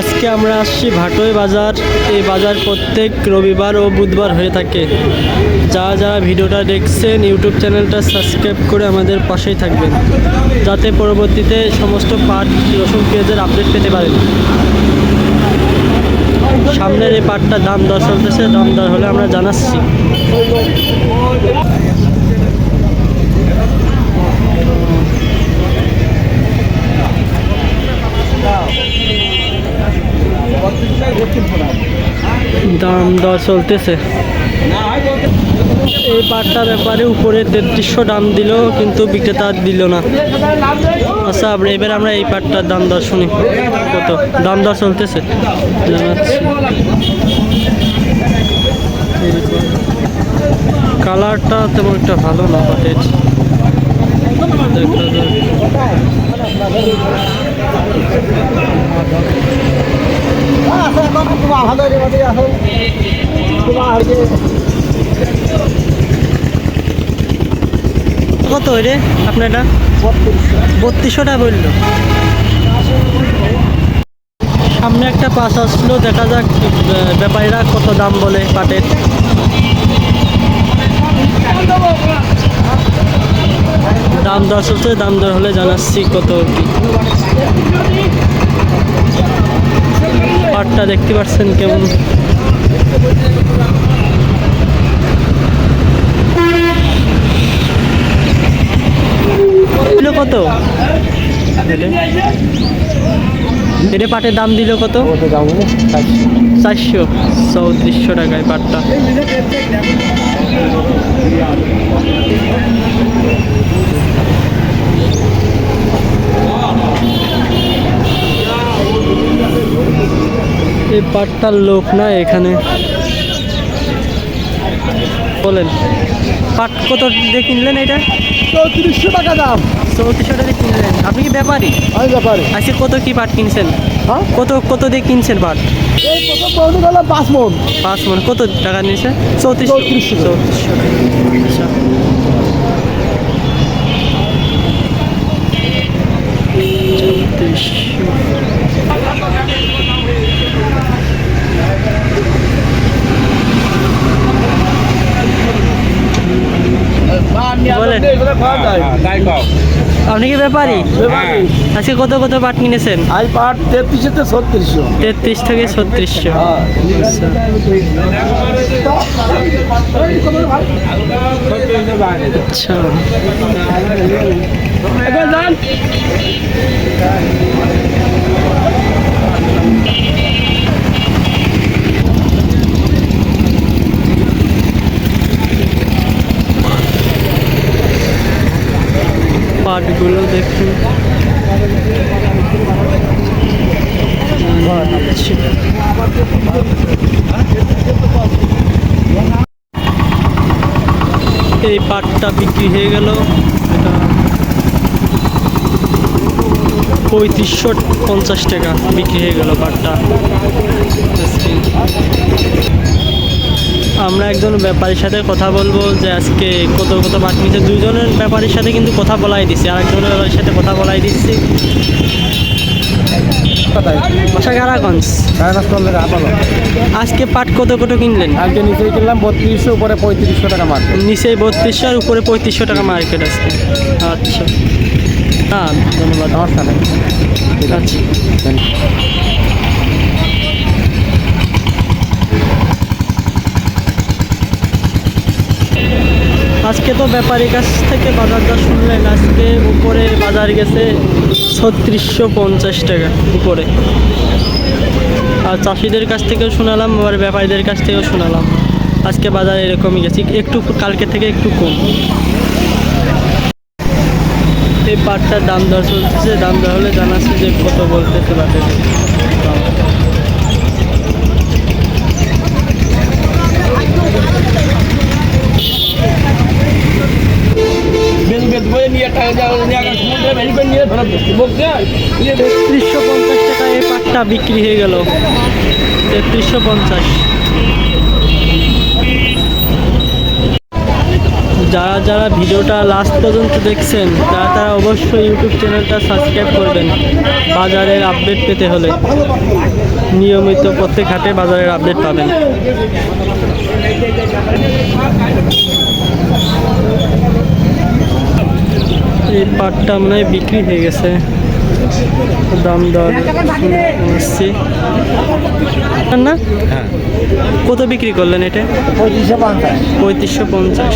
আজকে আমরা আসছি ভাটোই বাজার। এই বাজার প্রত্যেক রবিবার ও বুধবার হয়ে থাকে। যারা যারা ভিডিওটা দেখছেন, ইউটিউব চ্যানেলটা সাবস্ক্রাইব করে আমাদের পাশেই থাকবেন। যাতে পরবর্তীতে সমস্ত পাট, রসুন, পেঁয়াজের আপডেট পেতে পারেন। সামনের এই পাটটার দাম দর চলতেছে, দাম দর হলে আমরা জানাচ্ছি। দাম দর চলতেছে। এই পাটটার ব্যাপারে উপরে তেত্রিশশো দাম দিল, কিন্তু বিক্রেতা দিল না। আচ্ছা আমরা এবার আমরা এই পাটটার দাম দর শুনি। কত? দাম দর চলতেছে। কালারটা তেমন একটা ভালো না পাটের দেখা কত রে আপনার বত্রিশশো টাকা বলল। সামনে একটা পাস আসলো, দেখা যাক ব্যাপারীরা কত দাম বলে পাটের। দাম দর চলছে দাম দর হলে জানাচ্ছি কত কি পাটটা দেখতে পাচ্ছেন কেমন? দিল কত? এটা পাটের দাম দিল কত? চারশো। চৌত্রিশশো টাকায় পাটটা। পাটটার লোক না এখানে। বলেন পাট কত দিয়ে কিনলেন এটা? চৌত্রিশশো টাকা দাম। চৌত্রিশশো টাকা কিনলেন। আপনি কি ব্যাপারী? আমি ব্যাপারে। আজকে কত কি পাট কিনছেন? হ্যাঁ? কত কত দিয়ে কিনছেন পাট? এই প্রথম পৌনে গেল পাঁচ মন। পাঁচ মন। কত টাকা নিয়েছে? চৌত্রিশ চৌত্রিশশো। চৌত্রিশশো চৌত্রিশশো তাই কও আপনি কি ব্যাপারী? হ্যাঁ। আজকে কত কত পাট কিনেছেন? আই পাট তেত্রিশে ছত্রিশশো। তেত্রিশ থেকে ছত্রিশশো। আচ্ছা। আচ্ছা। পাটগুলো দেখুন। এই পাটটা বিক্রি হয়ে গেল এটা পঁয়ত্রিশশো পঞ্চাশ টাকা বিক্রি হয়ে গেল পাটটা আমরা একজন ব্যাপারীর সাথে কথা বলব যে আজকে কত কত পাট নিচ্ছে দুজনের ব্যাপারীর সাথে কিন্তু কথা বলাই দিচ্ছি আর একজনের ব্যাপারীর সাথে কথা বলাই দিচ্ছি আজকে পাট কত কত কিনলেন? আজকে নিচেই কিনলাম বত্রিশশো উপরে পঁয়ত্রিশশো টাকা মার্কেট নিচে বত্রিশশো আর উপরে পঁয়ত্রিশশো টাকা মার্কেট আছে আচ্ছা। হ্যাঁ ধন্যবাদ। সমস্যা নেই আজকে তো ব্যাপারীর কাছ থেকে বাজার বাজারটা শুনলেন। আজকে উপরে বাজার গেছে ছত্রিশশো পঞ্চাশ টাকা, উপরে। আর চাষিদের কাছ থেকেও শোনালাম, আবার ব্যাপারীদের কাছ থেকেও শোনালাম। আজকে বাজার এরকমই গেছে, একটু কালকে থেকে একটু কম। এই পাটটার দাম দর চলছে, দাম দর হলে জানাচ্ছে যে কত বলতেছে পাটের দাম। তেত্রিশশো পঞ্চাশ টাকা এই পাটটা বিক্রি হয়ে গেল। তেত্রিশশো পঞ্চাশ। যারা যারা ভিডিওটা লাস্ট পর্যন্ত দেখছেন, তারা তারা অবশ্যই ইউটিউব চ্যানেলটা সাবস্ক্রাইব করবেন, বাজারের আপডেট পেতে হলে। নিয়মিত প্রত্যেক হাটে বাজারের আপডেট পাবেন। এই পাটটা মনে হয় বিক্রি হয়ে গেছে। দাম দর শুনছি। না? হ্যাঁ। কত বিক্রি করলেন এটা? পঁয়ত্রিশশো পঞ্চাশ। পঁয়ত্রিশশো পঞ্চাশ।